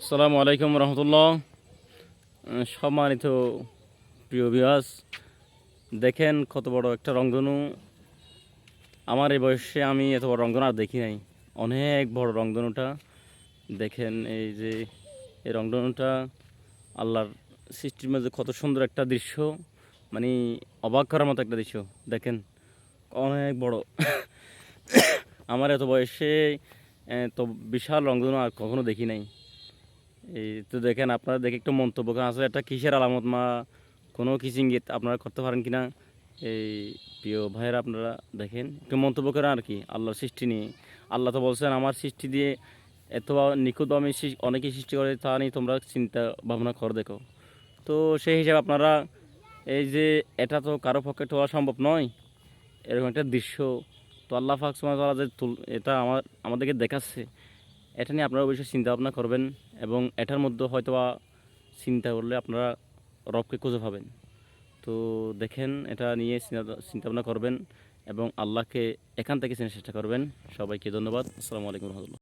আসসালামু আলাইকুম রহমতুল্লাহ। সম্মানিত প্রিয় বিয়াস দেখেন কত বড় একটা রংধনু। আমার এই বয়সে আমি এত বড় রংধনু আর দেখি নাই। অনেক বড় রংধনুটা। দেখেন এই যে এই রংধনুটা আল্লাহর সৃষ্টির মধ্যে কত সুন্দর একটা দৃশ্য। মানে অবাক করার মতো একটা দৃশ্য। দেখেন, অনেক বড়। আমার এত বয়সে তো বিশাল রংধনু আর কখনো দেখি নাই। এই তো দেখেন, আপনারা দেখে একটু মন্তব্য করেন। আসলে একটা কিসের আলামত? মা, কোনো কিছু ইঙ্গিত আপনারা করতে পারেন কি না এই প্রিয় ভাইয়েরা, আপনারা দেখেন, একটু মন্তব্য করেন আর কি, আল্লাহর সৃষ্টি নিয়ে। আল্লাহ তো বলছেন, আমার সৃষ্টি দিয়ে এত নিখুঁত আমি অনেকেই সৃষ্টি করে, তা নিয়ে তোমরা চিন্তা ভাবনা করে, দেখো। তো সেই হিসাবে আপনারা, এই যে এটা তো কারও পক্ষে তো হওয়া সম্ভব নয়, এরকম একটা দৃশ্য। তো আল্লাহ ফাক সুমাত যে এটা আমার, আমাদেরকে দেখাচ্ছে। এটা নিয়ে আপনারা অবশ্যই চিন্তা ভাবনা করবেন এবং এটার মধ্যে হয়তো বা চিন্তা করলে আপনারা রবকে খুঁজে পাবেন। তো দেখেন, এটা নিয়ে চিন্তা ভাবনা করবেন এবং আল্লাহকে এখান থেকে চেনার চেষ্টা করবেন। সবাইকে ধন্যবাদ। আসসালামু আলাইকুম রহমতুল্লাহ।